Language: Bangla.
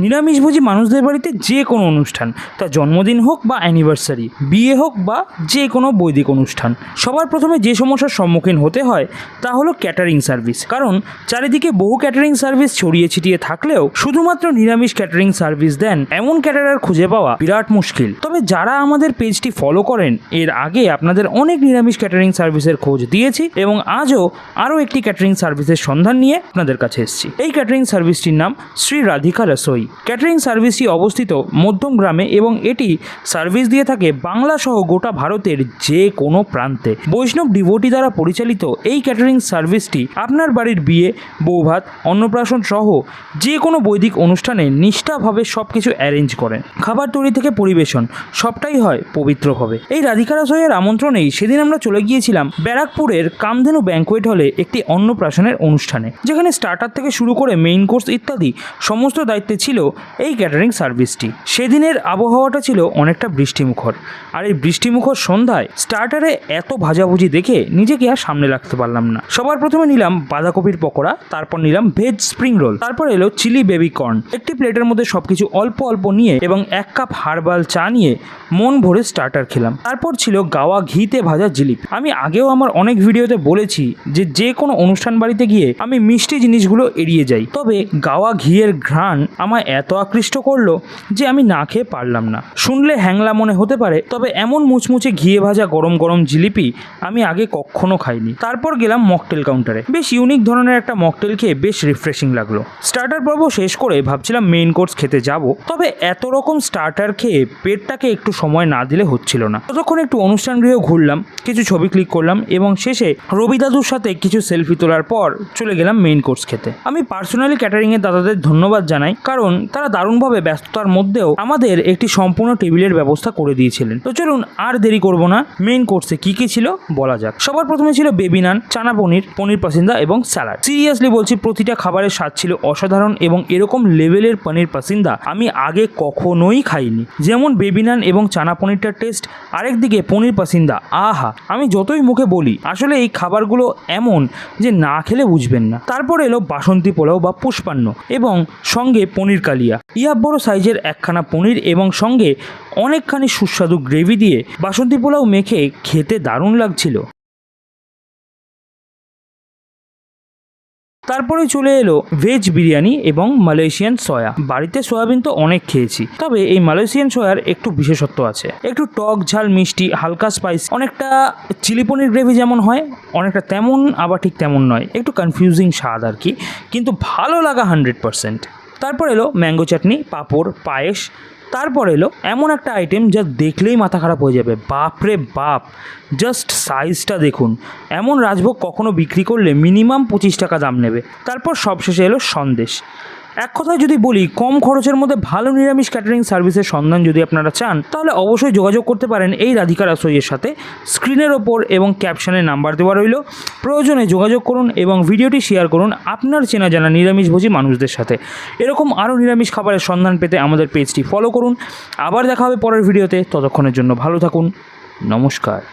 নিরামিষভোজী মানুষদের বাড়িতে যে কোনো অনুষ্ঠান, তা জন্মদিন হোক বা অ্যানিভার্সারি বিয়ে হোক বা যে কোনো বৈদিক অনুষ্ঠান। সবার প্রথমে যে সমস্যার সম্মুখীন হতে হয়, তা হলো ক্যাটারিং সার্ভিস কারণ চারিদিকে বহু ক্যাটারিং সার্ভিস ছড়িয়ে ছিটিয়ে থাকলেও শুধুমাত্র নিরামিষ ক্যাটারিং সার্ভিস দেন এমন ক্যাটারার খুঁজে পাওয়া বিরাট মুশকিল। তবে যারা আমাদের পেজটি ফলো করেন, এর আগে আপনাদের অনেক নিরামিষ ক্যাটারিং সার্ভিসের খোঁজ দিয়েছি এবং আজও আরও একটি ক্যাটারিং সার্ভিসের সন্ধান নিয়ে আপনাদের কাছে এসেছি। এই ক্যাটারিং সার্ভিসটির নাম শ্রী রাধিকা রসোই। ক্যাটারিং সার্ভিসটি অবস্থিত মধ্যম গ্রামে এবং এটি সার্ভিস দিয়ে থাকে বাংলা সহ গোটা ভারতের যে কোনো প্রান্তে। বৈষ্ণব ডিভোটি দ্বারা পরিচালিত এই ক্যাটারিং সার্ভিসটি আপনার বাড়ির বিয়ে, বৌভাত, অন্নপ্রাশন সহ যে কোনো বৈদিক অনুষ্ঠানে নিষ্ঠাভাবে সব কিছু অ্যারেঞ্জ করেন। খাবার তৈরি থেকে পরিবেশন, সবটাই হয় পবিত্রভাবে এই রাধিকা রসোইয়ের আমন্ত্রণেই সেদিন আমরা চলে গিয়েছিলাম ব্যারাকপুরের কামধেনু ব্যাঙ্কোয়েট হলে একটি অন্নপ্রাশনের অনুষ্ঠানে। যেখানে স্টার্টার থেকে শুরু করে মেইন কোর্স ইত্যাদি সমস্ত দায়িত্বে ছিল এই ক্যাটারিং সার্ভিসটি সেদিনের আবহাওয়াটা ছিল অনেকটা বৃষ্টিমুখর। আর এই বৃষ্টিমুখর সন্ধ্যায় স্টার্টারে এত ভাজাভুজি দেখে নিজেকে আর সামনে রাখতে পারলাম না। সবার প্রথমে নিলাম বাঁধাকপির পকোড়া, তারপর নিলাম ভেজ স্প্রিং রোল তারপর এলো চিলি বেবি কর্ন একটি প্লেটের মধ্যে সবকিছু অল্প অল্প নিয়ে এবং এক কাপ হার্বাল চা নিয়ে মন ভরে স্টার্টার খেলাম। তারপর ছিল গাওয়া ঘিতে ভাজা জিলিপি। আমি আগেও আমার অনেক ভিডিওতে বলেছি যে যে কোনো অনুষ্ঠান বাড়িতে গিয়ে আমি মিষ্টি জিনিসগুলো এড়িয়ে যাই। তবে গাওয়া ঘিয়ের ঘ্রাণ আমায় এত আকৃষ্ট করল যে আমি না খেয়ে পারলাম না। শুনলে হ্যাংলা মনে হতে পারে, তবে এমন মুচমুচে ঘিয়ে ভাজা গরম গরম জিলিপি আমি আগে কখনো খাইনি। তারপর গেলাম মকটেল কাউন্টারে। বেশ ইউনিক ধরনের একটা মকটেল খেয়ে বেশ রিফ্রেশিং লাগল। স্টার্টার পর্ব শেষ করে ভাবছিলাম মেইন কোর্স খেতে যাব, তবে এত রকম স্টার্টার খেয়ে পেটটাকে একটু সময় না দিলে হচ্ছিল না। ততক্ষণ একটু অনুষ্ঠান গৃহ ঘুরলাম, কিছু ছবি ক্লিক করলাম এবং শেষে রবি দাদুর সাথে কিছু সেলফি তোলার পর চলে গেলাম মেইন কোর্স খেতে। আমি পার্সোনালি ক্যাটারিংয়ের দাদাদের ধন্যবাদ জানাই, কারণ তারা দারুণভাবে ব্যস্ততার মধ্যেও আমাদের একটি সম্পূর্ণ টেবিলের ব্যবস্থা করে দিয়েছিলেন। তো চলুন আর দেরি করব না মেইন কোর্সে কি কি ছিল বলা যাক। সবার প্রথমে ছিল বেবি নান চানা পনির পনির পাসিন্দা এবং স্যালাড সিরিয়াসলি বলছি, প্রতিটা খাবারের স্বাদ ছিল অসাধারণ এবং এরকম লেভেলের পনির পাসিন্দা আমি আগে কখনোই খাইনি। যেমন বেবি নান এবং চানা পনিরটার টেস্ট আরেকদিকে পনির পাসিন্দা, আহা! আমি যতই মুখে বলি, আসলে এই খাবারগুলো এমন যে না খেলে বুঝবেন না। তারপর এলো বাসন্তী পোলাও বা পুষ্পান্ন এবং সঙ্গে পনির কালিয়া। ইয়া বড় সাইজের একখানা পনির এবং সঙ্গে অনেকখানি সুস্বাদু গ্রেভি দিয়ে বাসন্তী পোলাও মেখে খেতে দারুণ লাগছিল। তারপরে চলে এলো ভেজ বিরিয়ানি এবং মালয়েশিয়ান সয়া। বাড়িতে সয়াবিন তো অনেক খেয়েছি, তবে এই মালয়েশিয়ান সয়ার একটু বিশেষত্ব আছে। একটু টক, ঝাল, মিষ্টি, হালকা স্পাইস অনেকটা চিলি পনির গ্রেভি যেমন হয়, অনেকটা তেমন, আবার ঠিক তেমন নয়। একটু কনফিউজিং স্বাদ আর কি, কিন্তু ভালো লাগা হান্ড্রেড পারসেন্ট তারপর এলো ম্যাঙ্গো চাটনি পাঁপড়, পায়েস, তারপর এলো এমন একটা আইটেম যা দেখলেই মাথা খারাপ হয়ে যাবে। বাপরে বাপ! জাস্ট সাইজটা দেখুন। এমন রাজভোগ কখনো বিক্রি করলে মিনিমাম পঁচিশ টাকা দাম নেবে। তারপর সবশেষে এলো সন্দেশ। এক কথায় যদি বলি, কম খরচের মধ্যে ভালো নিরামিষ ক্যাটারিং সার্ভিসের সন্ধান যদি আপনারা চান, তাহলে অবশ্যই যোগাযোগ করতে পারেন এই রাধিকা রাসোইয়ের সাথে। স্ক্রিনের ওপর এবং ক্যাপশনে নাম্বার দেওয়া রইল। প্রয়োজনে যোগাযোগ করুন এবং ভিডিওটি শেয়ার করুন আপনার চেনা জানা নিরামিষভোজী মানুষদের সাথে। এরকম আরও নিরামিষ খাবারের সন্ধান পেতে আমাদের পেজটি ফলো করুন। আবার দেখা হবে পরের ভিডিওতে ততক্ষণের জন্য ভালো থাকুন। নমস্কার।